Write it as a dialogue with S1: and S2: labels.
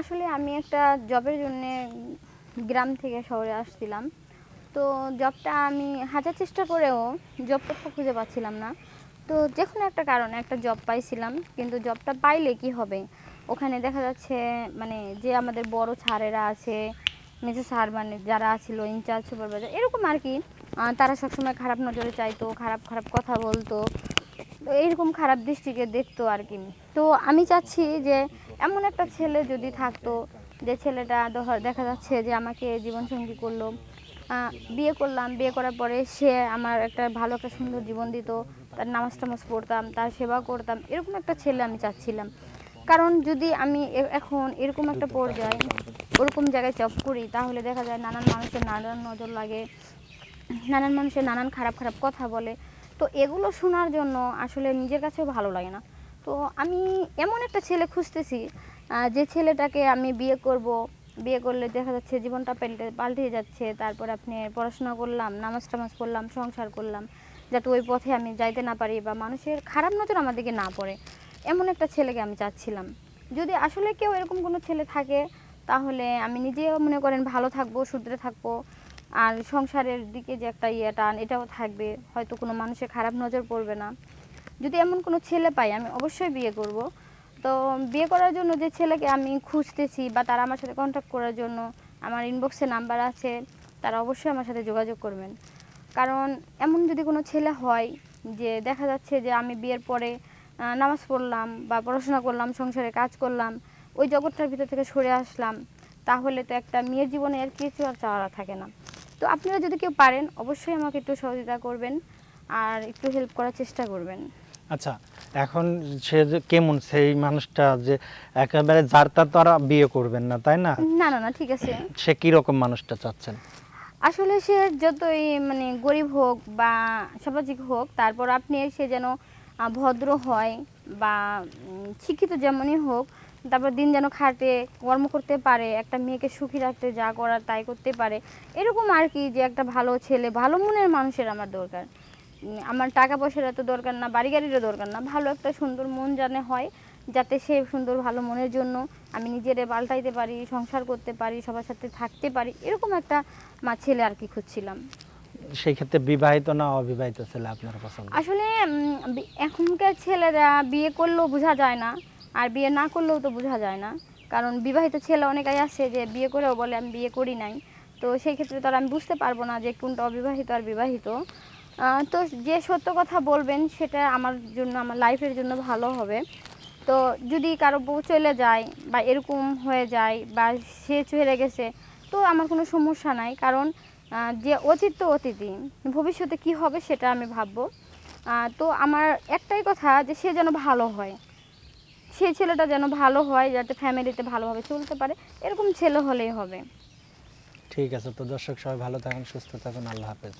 S1: আসলে আমি একটা জবের জন্য গ্রাম থেকে শহরে আসছিলাম। তো জবটা আমি হাজার চেষ্টা করেও জবটা খুঁজে পাচ্ছিলাম না। তো যে কোনো একটা কারণে একটা জব পাইছিলাম, কিন্তু জবটা পাইলে কি হবে? ওখানে দেখা যাচ্ছে মানে যে আমাদের বড় স্যারেরা আছে, মেজো স্যার মানে যারা ছিল ইনচার্জ সুপারভাইজার এরকম আর কি তারা সবসময় খারাপ নজরে চাইতো, খারাপ খারাপ কথা বলতো। এইরকম খারাপ দৃষ্টিকে দেখতো আর কি। তো আমি চাচ্ছি যে এমন একটা ছেলে যদি থাকতো, যে ছেলেটা দেখা যাচ্ছে যে আমাকে জীবনসঙ্গী করল বিয়ে করলাম, বিয়ে করার পরে সে আমার একটা ভালো একটা সুন্দর জীবন দিত, তার নামাজ টামাজ পড়তাম, তার সেবা করতাম, এরকম একটা ছেলে আমি চাচ্ছিলাম। কারণ যদি আমি এখন এরকম একটা পর্যায়ে ওরকম জায়গায় জব করি, তাহলে দেখা যায় নানান মানুষের নানান নজর লাগে, নানান মানুষের নানান খারাপ খারাপ কথা বলে। তো এগুলো শোনার জন্য আসলে নিজের কাছেও ভালো লাগে না। তো আমি এমন একটা ছেলে খুঁজতেছি যে ছেলেটাকে আমি বিয়ে করব। বিয়ে করলে দেখা যাচ্ছে জীবনটা পাল্টে পাল্টে যাচ্ছে। তারপর আপনি পড়াশোনা করলাম, নামাজ টামাজ পড়লাম, সংসার করলাম, যাতে ওই পথে আমি যাইতে না পারি বা মানুষের খারাপ নজর আমার দিকে না পড়ে। এমন একটা ছেলেকে আমি চাচ্ছিলাম। যদি আসলে কেউ এরকম কোনো ছেলে থাকে, তাহলে আমি নিজেও মনে করেন ভালো থাকব শুধরে থাকব। আর সংসারের দিকে যে একটা ইয়ে টান, এটাও থাকবে। হয়তো কোনো মানুষের খারাপ নজর পড়বে না। যদি এমন কোনো ছেলে পাই, আমি অবশ্যই বিয়ে করব। তো বিয়ে করার জন্য যে ছেলেকে আমি খুঁজতেছি বা তারা আমার সাথে কন্ট্যাক্ট করার জন্য আমার ইনবক্সে নাম্বার আছে, তারা অবশ্যই আমার সাথে যোগাযোগ করবেন। কারণ এমন যদি কোনো ছেলে হয় যে দেখা যাচ্ছে যে আমি বিয়ের পরে নামাজ পড়লাম বা পড়াশোনা করলাম, সংসারে কাজ করলাম, ওই জগৎটার ভিতর থেকে সরে আসলাম, তাহলে তো একটা মেয়ের জীবনে আর কিছু আর চাওয়া থাকে না। তো আপনারা যদি কেউ পারেন অবশ্যই আমাকে একটু সহযোগিতা করবেন আর একটু হেল্প করার চেষ্টা করবেন।
S2: আচ্ছা এখন সে যে কেমন সেই মানুষটা যে একেবারে যার তার তো আর বিয়ে করবেন না তাই না?
S1: না না না ঠিক আছে।
S2: সে কি রকম মানুষটা চাচ্ছেন?
S1: আসলে সে যতই মানে গরিব হোক বা সামাজিক হোক তারপর আপনি সে যেন ভদ্র হয় বা শিক্ষিত যেমনই হোক তারপর দিন যেন খাটে কর্ম করতে পারে একটা মেয়েকে সুখী রাখতে যা করার তাই করতে পারে। এরকম আর কি যে একটা ভালো ছেলে ভালো মনের মানুষের আমার দরকার। আমার টাকা পয়সার এত দরকার না বাড়ি গাড়িরও দরকার না। ভালো একটা সুন্দর মন জানে হয় যাতে সে সুন্দর ভালো মনের জন্য আমি নিজেরে পাল্টাইতে পারি সংসার করতে পারি সবার সাথে থাকতে পারি এরকম একটা মা ছেলে আর কি খুঁজছিলাম।
S2: সেই ক্ষেত্রে বিবাহিত না অবিবাহিত ছেলে আপনার পছন্দ?
S1: আসলে এখনকার ছেলেরা বিয়ে করলেও বোঝা যায় না। আর বিয়ে না করলেও তো বোঝা যায় না। কারণ বিবাহিত ছেলে অনেকেই আছে যে বিয়ে করেও বলে, আমি বিয়ে করি নাই। তো সেই ক্ষেত্রে তো আর আমি বুঝতে পারব না যে কোনটা অবিবাহিত আর বিবাহিত। তো যে সত্য কথা বলবেন, সেটা আমার জন্য, আমার লাইফের জন্য ভালো হবে। তো যদি কারও বউ চলে যায় বা এরকম হয়ে যায় বা সে চলে গেছে, তো আমার কোনো সমস্যা নাই। কারণ যে অতীত তো অতীতই, ভবিষ্যতে কি হবে সেটা আমি ভাববো। তো আমার একটাই কথা যে সে যেন ভালো হয়। সেই ছেলেটা যেন ভালো হয়, যাতে ফ্যামিলিতে ভালোভাবে চলতে পারে, এরকম ছেলে হলেই হবে।
S2: ঠিক আছে তো দর্শক, সবাই ভালো থাকুন, সুস্থ থাকুন, আল্লাহ হাফেজ।